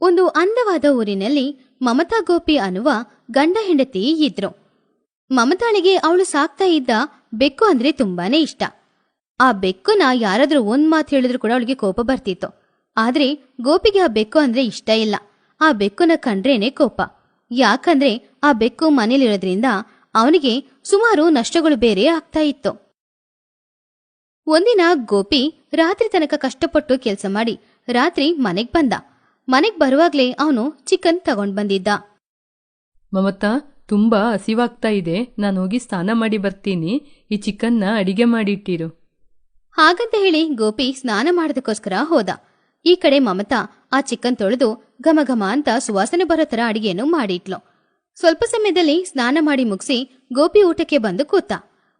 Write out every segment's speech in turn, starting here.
ಒಂದು ಅಂದವಾದ ಊರಿನಲ್ಲಿ ಮಮತಾ ಗೋಪಿ ಅನ್ನುವ ಗಂಡ ಹೆಂಡತಿ ಇದ್ರು. ಮಮತಾಳಿಗೆ ಅವಳು ಸಾಕ್ತಾ ಇದ್ದ ಬೆಕ್ಕು ಅಂದ್ರೆ ತುಂಬಾನೇ ಇಷ್ಟ. ಆ ಬೆಕ್ಕುನ ಯಾರಾದ್ರೂ ಒಂದ್ ಮಾತು ಹೇಳಿದ್ರು ಕೂಡ ಅವಳಿಗೆ ಕೋಪ ಬರ್ತಿತ್ತು. ಆದ್ರೆ ಗೋಪಿಗೆ ಆ ಬೆಕ್ಕು ಅಂದ್ರೆ ಇಷ್ಟ ಇಲ್ಲ. ಆ ಬೆಕ್ಕುನ ಕಂಡ್ರೇನೆ ಕೋಪ. ಯಾಕಂದ್ರೆ ಆ ಬೆಕ್ಕು ಮನೇಲಿರೋದ್ರಿಂದ ಅವನಿಗೆ ಸುಮಾರು ನಷ್ಟಗಳು ಬೇರೆ ಆಗ್ತಾ ಇತ್ತು. ಒಂದಿನ ಗೋಪಿ ರಾತ್ರಿ ತನಕ ಕಷ್ಟಪಟ್ಟು ಕೆಲಸ ಮಾಡಿ ರಾತ್ರಿ ಮನೆಗ್ ಬಂದ. ಮನೆಗ್ ಬರುವಾಗ್ಲೇ ಅವನು ಚಿಕನ್ ತಗೊಂಡ್ ಬಂದಿದ್ದ. ಮಮತಾ ತುಂಬಾ ಹಸಿವಾಗ್ತಾ ಇದೆ. ನಾನು ಹೋಗಿ ಸ್ನಾನ ಮಾಡಿ ಬರ್ತೀನಿ. ಈ ಚಿಕನ್ನ ಅಡಿಗೆ ಮಾಡಿಟ್ಟಿರು. ಹಾಗಂತ ಹೇಳಿ ಗೋಪಿ ಸ್ನಾನ ಮಾಡೋದಕ್ಕೋಸ್ಕರ ಹೋದ. ಈ ಕಡೆ ಮಮತಾ ಆ ಚಿಕನ್ ತೊಳೆದು ಘಮ ಘಮ ಅಂತ ಸುವಾಸನೆ ಬರೋ ತರ ಅಡಿಗೆಯನ್ನು ಮಾಡಿಟ್ಲು. ಸ್ವಲ್ಪ ಸಮಯದಲ್ಲಿ ಸ್ನಾನ ಮಾಡಿ ಮುಗಿಸಿ ಗೋಪಿ ಊಟಕ್ಕೆ ಬಂದು ಕೂತ.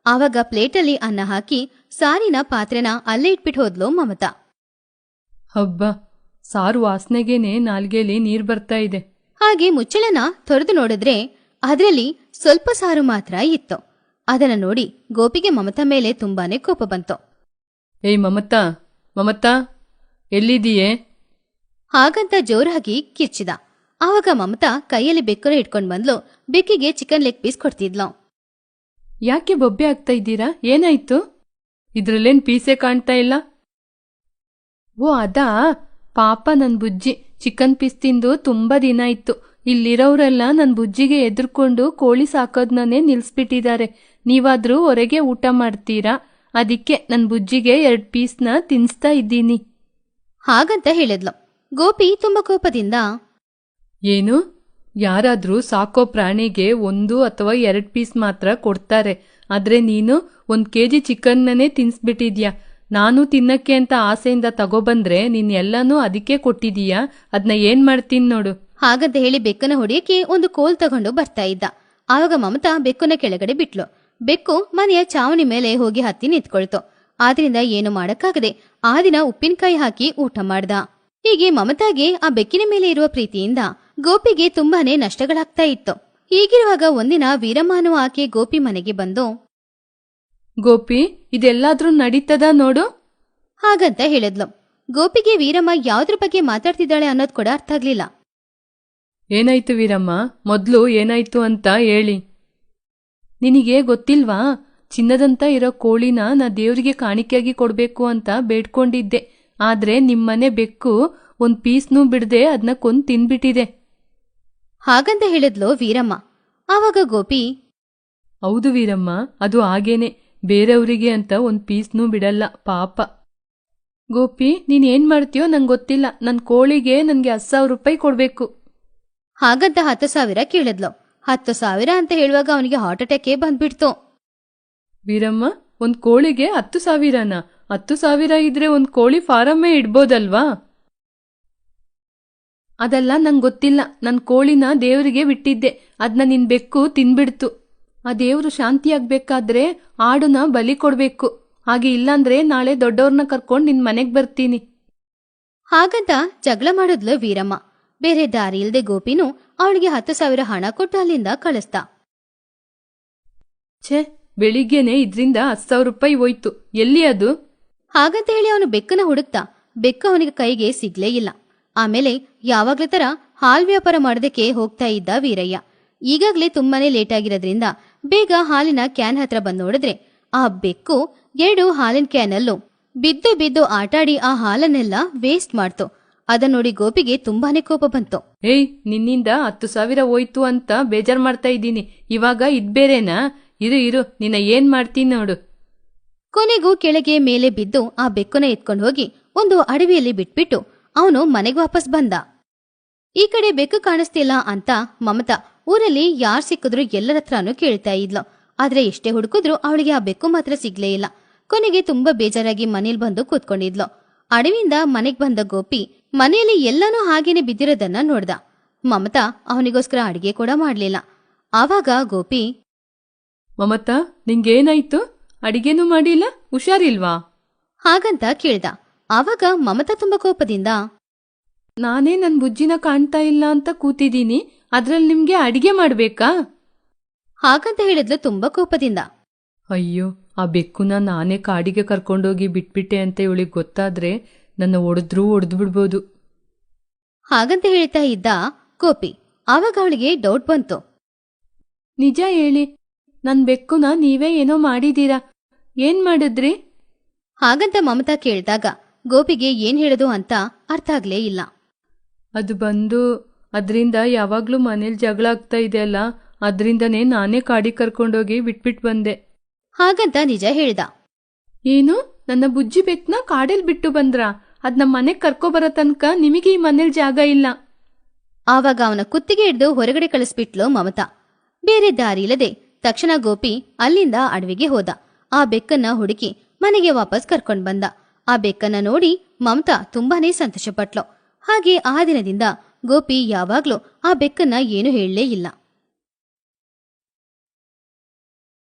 ಆವಾಗ ಪ್ಲೇಟಲ್ಲಿ ಅನ್ನ ಹಾಕಿ ಸಾರಿನ ಪಾತ್ರೆನ ಅಲ್ಲೇ ಇಟ್ಬಿಟ್ಟು ಹೋದ್ಲು ಮಮತಾ. ಹಬ್ಬ ಸಾರು ವಾಸನೆಗೇನೆ ನಾಲ್ಗೆಲಿ ನೀರ್ ಬರ್ತಾ ಇದೆ. ಹಾಗೆ ಮುಚ್ಚಳನ ತೊರೆದು ನೋಡಿದ್ರೆ ಅದರಲ್ಲಿ ಸ್ವಲ್ಪ ಸಾರು ಮಾತ್ರ ಇತ್ತು. ಅದನ್ನ ನೋಡಿ ಗೋಪಿಗೆ ಮಮತಾ ಮೇಲೆ ತುಂಬಾನೇ ಕೋಪ ಬಂತು. ಏಯ್ ಮಮತಾ ಮಮತಾ ಎಲ್ಲಿದೀಯೇ ಹಾಗಂತ ಜೋರಾಗಿ ಕಿಚ್ಚಿದ ಆವಾಗ ಮಮತಾ ಕೈಯಲ್ಲಿ ಬೆಕ್ಕನ್ನು ಇಟ್ಕೊಂಡು ಬಂದ್ಲು ಬೆಕ್ಕಿಗೆ ಚಿಕನ್ ಲೆಗ್ ಪೀಸ್ ಕೊಡ್ತಿದ್ಲು. ಯಾಕೆ ಬೊಬ್ಬೆ ಆಗ್ತಾ ಇದ್ದೀರಾ? ಏನಾಯ್ತು? ಇದ್ರಲ್ಲೇನ್ ಪೀಸೆ ಕಾಣ್ತಾ ಇಲ್ಲ? ಓ ಅದಾ? ಪಾಪ ನನ್ ಬುಜ್ಜಿ. ಚಿಕನ್ ಪೀಸ್ ತಿಂದು ತುಂಬಾ ದಿನ ಇತ್ತು. ಇಲ್ಲಿರೋರೆಲ್ಲ ನನ್ ಬುಜ್ಜಿಗೆ ಎದುರ್ಕೊಂಡು ಕೋಳಿ ಸಾಕೋದ್ನೇ ನಿಲ್ಸ್ಬಿಟ್ಟಿದ್ದಾರೆ. ನೀವಾದ್ರೂ ಹೊರಗೆ ಊಟ ಮಾಡ್ತೀರಾ? ಅದಕ್ಕೆ ನನ್ ಬುಜ್ಜಿಗೆ ಎರಡ್ ಪೀಸ್ನ ತಿನ್ಸ್ತಾ ಇದ್ದೀನಿ. ಹಾಗಂತ ಹೇಳಿದ್ಲು. ಗೋಪಿ ತುಂಬಾ ಕೋಪದಿಂದ ಏನು? ಯಾರಾದ್ರೂ ಸಾಕೋ ಪ್ರಾಣಿಗೆ ಒಂದು ಅಥವಾ ಎರಡ್ ಪೀಸ್ ಮಾತ್ರ ಕೊಡ್ತಾರೆ. ಆದ್ರೆ ನೀನು ಒಂದ್ ಕೆಜಿ ಚಿಕನ್ನೇ ತಿನ್ಸ್ಬಿಟ್ಟಿದ್ಯಾ? ನಾನು ತಿನ್ನಕ್ಕೆ ಅಂತ ಆಸೆಯಿಂದ ತಗೋಬಂದ್ರೆ ನೀನ್ ಎಲ್ಲನೂ ಅದಕ್ಕೆ ಕೊಟ್ಟಿದೀಯಾ? ಅದ್ನ ಏನ್ ಮಾಡ್ತೀನಿ ನೋಡು. ಹಾಗಂತ ಹೇಳಿ ಬೆಕ್ಕನ ಹೊಡಿಯಕ್ಕೆ ಒಂದು ಕೋಲ್ ತಗೊಂಡು ಬರ್ತಾ ಇದ್ದ. ಆವಾಗ ಮಮತಾ ಬೆಕ್ಕನ ಕೆಳಗಡೆ ಬಿಟ್ಲು. ಬೆಕ್ಕು ಮನೆಯ ಚಾವಣಿ ಮೇಲೆ ಹೋಗಿ ಹತ್ತಿ ನಿಂತ್ಕೊಳ್ತು. ಆದ್ರಿಂದ ಏನು ಮಾಡಕ್ಕಾಗದೆ ಆ ದಿನ ಉಪ್ಪಿನಕಾಯಿ ಹಾಕಿ ಊಟ ಮಾಡ್ದ. ಹೀಗೆ ಮಮತಾಗೆ ಆ ಬೆಕ್ಕಿನ ಮೇಲೆ ಇರುವ ಪ್ರೀತಿಯಿಂದ ಗೋಪಿಗೆ ತುಂಬಾನೇ ನಷ್ಟಗಳಾಗ್ತಾ ಇತ್ತು. ಹೀಗಿರುವಾಗ ಒಂದಿನ ವೀರಮಾನು ಆಕೆ ಗೋಪಿ ಮನೆಗೆ ಬಂದು ಗೋಪಿ ಇದೆಲ್ಲಾದ್ರೂ ನಡೀತದ ನೋಡು. ಹಾಗಂತ ಹೇಳಿದ್ಲು. ಗೋಪಿಗೆ ವೀರಮ್ಮ ಯಾವ್ದ್ರ ಬಗ್ಗೆ ಮಾತಾಡ್ತಿದ್ದಾಳೆ ಅನ್ನೋದು ಕೂಡ ಅರ್ಥ ಆಗ್ಲಿಲ್ಲ. ಏನಾಯ್ತು ವೀರಮ್ಮ? ಮೊದ್ಲು ಏನಾಯ್ತು ಅಂತ ಹೇಳಿ. ನಿನಗೆ ಗೊತ್ತಿಲ್ವಾ? ಚಿನ್ನದಂತ ಇರೋ ಕೋಳಿನ ನಾ ದೇವರಿಗೆ ಕಾಣಿಕೆಯಾಗಿ ಕೊಡ್ಬೇಕು ಅಂತ ಬೇಡ್ಕೊಂಡಿದ್ದೆ. ಆದ್ರೆ ನಿಮ್ಮನೆ ಬೆಕ್ಕು ಒಂದ್ ಪೀಸ್ನೂ ಬಿಡದೆ ಅದನ್ನ ಕೊಂದ್ ತಿನ್ಬಿಟ್ಟಿದೆ ಹಾಗಂತ ಹೇಳಿದ್ಲು ವೀರಮ್ಮ. ಆವಾಗ ಗೋಪಿ ಹೌದು ವೀರಮ್ಮ ಅದು ಹಾಗೇನೆ. ಬೇರೆಯವರಿಗೆ ಅಂತ ಒಂದು ಪೀಸ್ನೂ ಬಿಡಲ್ಲ ಪಾಪ. ಗೋಪಿ ನೀನು ಏನು ಮಾಡ್ತೀಯೋ ನಂಗೆ ಗೊತ್ತಿಲ್ಲ. ನನ್ನ ಕೋಳಿಗೆ ನನಗೆ ಹತ್ತು ಸಾವಿರ ರೂಪಾಯಿ ಕೊಡಬೇಕು. ಹಾಗಂತ ಹತ್ತು ಸಾವಿರ ಕೇಳಿದ್ಲು. ಹತ್ತು ಸಾವಿರ ಅಂತ ಹೇಳುವಾಗ ಅವನಿಗೆ ಹಾರ್ಟ್ ಅಟ್ಯಾಕೇ ಬಂದ್ಬಿಡ್ತು. ವೀರಮ್ಮ ಒಂದ್ ಕೋಳಿಗೆ ಹತ್ತು ಸಾವಿರನ? ಹತ್ತು ಸಾವಿರ ಇದ್ರೆ ಒಂದ್ ಕೋಳಿ ಫಾರಮ್ಮೇ ಇಡ್ಬೋದಲ್ವಾ? ಅದೆಲ್ಲ ನಂಗೆ ಗೊತ್ತಿಲ್ಲ. ನನ್ನ ಕೋಳಿನ ದೇವರಿಗೆ ಬಿಟ್ಟಿದ್ದೆ. ಅದನ್ನ ನಿನ್ ಬೆಕ್ಕು ತಿನ್ಬಿಡ್ತು. ಆ ದೇವ್ರು ಶಾಂತಿಯಾಗ್ಬೇಕಾದ್ರೆ ಆಡುನ ಬಲಿ ಕೊಡ್ಬೇಕು. ಹಾಗೆ ಇಲ್ಲಾಂದ್ರೆ ನಾಳೆ ದೊಡ್ಡವ್ರನ್ನ ಕರ್ಕೊಂಡು ನಿನ್ ಮನೆಗ್ ಬರ್ತೀನಿ. ಹಾಗಂತ ಜಗಳ ಮಾಡಿದ್ಲು ವೀರಮ್ಮ. ಬೇರೆ ದಾರಿ ಇಲ್ದೆ ಗೋಪಿನು ಅವಳಿಗೆ ಹತ್ತು ಸಾವಿರ ಹಣ ಕೊಟ್ಟು ಅಲ್ಲಿಂದ ಕಳಿಸ್ತ ಛೇ ಬೆಳಿಗ್ಗೆನೆ ಇದ್ರಿಂದ ಹತ್ತು ಸಾವಿರ ರೂಪಾಯಿ ಹೋಯ್ತು. ಎಲ್ಲಿ ಅದು? ಹಾಗಂತ ಹೇಳಿ ಅವನು ಬೆಕ್ಕನ ಹುಡುಕ್ತ. ಬೆಕ್ಕ ಅವನಿಗೆ ಕೈಗೆ ಸಿಗ್ಲೇ ಇಲ್ಲ. ಆಮೇಲೆ ಯಾವಾಗ್ಲೇ ತರ ಹಾಲ್ ವ್ಯಾಪಾರ ಮಾಡೋದಕ್ಕೆ ಹೋಗ್ತಾ ಇದ್ದ ವೀರಯ್ಯ. ಈಗಾಗ್ಲೇ ತುಂಬಾನೇ ಲೇಟ್ ಆಗಿರೋದ್ರಿಂದ ಬೇಗ ಹಾಲಿನ ಕ್ಯಾನ್ ಹತ್ರ ಬಂದು ನೋಡಿದ್ರೆ ಆ ಬೆಕ್ಕು ಎರಡು ಹಾಲಿನ ಕ್ಯಾನಲ್ಲೂ ಬಿದ್ದು ಬಿದ್ದು ಆಟಾಡಿ ಆ ಹಾಲನ್ನೆಲ್ಲ ವೇಸ್ಟ್ ಮಾಡ್ತು. ಅದನ್ನ ನೋಡಿ ಗೋಪಿಗೆ ತುಂಬಾನೇ ಕೋಪ ಬಂತು. ಏಯ್ ನಿನ್ನಿಂದ ಹತ್ತು ಸಾವಿರ ಹೋಯ್ತು ಅಂತ ಬೇಜಾರ್ ಮಾಡ್ತಾ ಇದ್ದೀನಿ. ಇವಾಗ ಇದ್ ಬೇರೆನಾ? ಇರು ಇರು ನಿನ್ನ ಏನ್ ಮಾಡ್ತೀನಿ ನೋಡು. ಕೊನೆಗೂ ಕೆಳಗೆ ಮೇಲೆ ಬಿದ್ದು ಆ ಬೆಕ್ಕುನ ಎತ್ಕೊಂಡು ಹೋಗಿ ಒಂದು ಅಡವಿಯಲ್ಲಿ ಬಿಟ್ಬಿಟ್ಟು ಅವನು ಮನೆಗೆ ವಾಪಸ್ ಬಂದ. ಈ ಕಡೆ ಬೆಕ್ಕು ಕಾಣಿಸ್ತಿಲ್ಲ ಅಂತ ಮಮತಾ ಊರಲ್ಲಿ ಯಾರ್ ಸಿಕ್ಕಿದ್ರು ಎಲ್ಲರ ಹತ್ರನೂ ಕೇಳ್ತಾ ಇದ್ಲು. ಆದ್ರೆ ಎಷ್ಟೇ ಹುಡುಕಿದ್ರು ಅವಳಿಗೆ ಆ ಬೆಕ್ಕು ಮಾತ್ರ ಸಿಗ್ಲೇ ಇಲ್ಲ. ಕೊನೆಗೆ ತುಂಬಾ ಬೇಜಾರಾಗಿ ಮನೇಲಿ ಬಂದು ಕೂತ್ಕೊಂಡಿದ್ಲು. ಅಡವಿಯಿಂದ ಮನೆಗ್ ಬಂದ ಗೋಪಿ ಮನೆಯಲ್ಲಿ ಎಲ್ಲನೂ ಹಾಗೇನೆ ಬಿದ್ದಿರೋದನ್ನ ನೋಡ್ದ. ಮಮತಾ ಅವನಿಗೋಸ್ಕರ ಅಡಿಗೆ ಕೂಡ ಮಾಡ್ಲಿಲ್ಲ. ಆವಾಗ ಗೋಪಿ ಮಮತಾ ನಿಂಗೇನಾಯ್ತು? ಅಡಿಗೆನೂ ಮಾಡಿಲ್ಲ? ಹುಷಾರಿಲ್ವಾ? ಹಾಗಂತ ಕೇಳ್ದ. ಆವಾಗ ಮಮತಾ ತುಂಬಾ ಕೋಪದಿಂದ ನಾನೇ ನನ್ ಬುಜ್ಜಿನ ಕಾಣ್ತಾ ಇಲ್ಲ ಅಂತ ಕೂತಿದ್ದೀನಿ. ಅದ್ರಲ್ಲಿ ನಿಮ್ಗೆ ಅಡಿಗೆ ಮಾಡ್ಬೇಕಾ? ಹಾಗಂತ ಹೇಳಿದ್ಲು ತುಂಬಾ ಕೋಪದಿಂದ. ಅಯ್ಯೋ ಆ ಬೆಕ್ಕುನ ನಾನೇ ಕಾಡಿಗೆ ಕರ್ಕೊಂಡೋಗಿ ಬಿಟ್ಬಿಟ್ಟೆ ಅಂತ ಇವಳಿಗೆ ಗೊತ್ತಾದ್ರೆ ನನ್ನ ಒಡೆದ್ರೂ ಒಡೆದು ಬಿಡ್ಬೋದು ಹಾಗಂತ ಹೇಳ್ತಾ ಇದ್ದ ಗೋಪಿ. ಆವಾಗ ಅವಳಿಗೆ ಡೌಟ್ ಬಂತು. ನಿಜ ಹೇಳಿ ನನ್ ಬೆಕ್ಕುನ ನೀವೇ ಏನೋ ಮಾಡಿದೀರಾ ಏನ್ ಮಾಡಿದ್ರಿ? ಹಾಗಂತ ಮಮತಾ ಕೇಳಿದಾಗ ಗೋಪಿಗೆ ಏನ್ ಹೇಳೋದು ಅಂತ ಅರ್ಥ ಆಗ್ಲೇ ಇಲ್ಲ. ಅದು ಬಂದು ಅದರಿಂದ ಯಾವಾಗ್ಲೂ ಮನೇಲಿ ಜಗಳ ಆಗ್ತಾ ಇದೆ ಅಲ್ಲ ಅದರಿಂದನೇ ನಾನೇ ಕಾಡಿಗೆ ಕರ್ಕೊಂಡೋಗಿ ಬಿಟ್ಬಿಟ್ ಬಂದೆ. ಹಾಗಂತ ನಿಜ ಹೇಳ್ದ. ಏನು? ನನ್ನ ಬುಜ್ಜಿ ಬೆಕ್ನ ಕಾಡಲ್ಲಿ ಬಿಟ್ಟು ಬಂದ್ರ? ಅದ್ ನಮ್ಮ ಮನೆಗ್ ಕರ್ಕೊಬರೋ ತನಕ ನಿಮಗೆ ಈ ಮನೇಲಿ ಜಾಗ ಇಲ್ಲ. ಆವಾಗ ಅವನ ಕುತ್ತಿಗೆ ಹಿಡಿದು ಹೊರಗಡೆ ಕಳಿಸ್ಬಿಟ್ಲು ಮಮತಾ. ಬೇರೆ ದಾರಿ ಇಲ್ಲದೆ ತಕ್ಷಣ ಗೋಪಿ ಅಲ್ಲಿಂದ ಅಡವಿಗೆ ಹೋದ. ಆ ಬೆಕ್ಕನ್ನ ಹುಡುಕಿ ಮನೆಗೆ ವಾಪಸ್ ಕರ್ಕೊಂಡ್ ಬಂದ. ಆ ಬೆಕ್ಕನ್ನ ನೋಡಿ ಮಮತಾ ತುಂಬಾನೇ ಸಂತೋಷಪಟ್ಲು. ಹಾಗೆ ಆ ದಿನದಿಂದ ಗೋಪಿ ಯಾವಾಗಲೂ ಆ ಬೆಕ್ಕನ್ನ ಏನು ಹೇಳಲೇ ಇಲ್ಲ.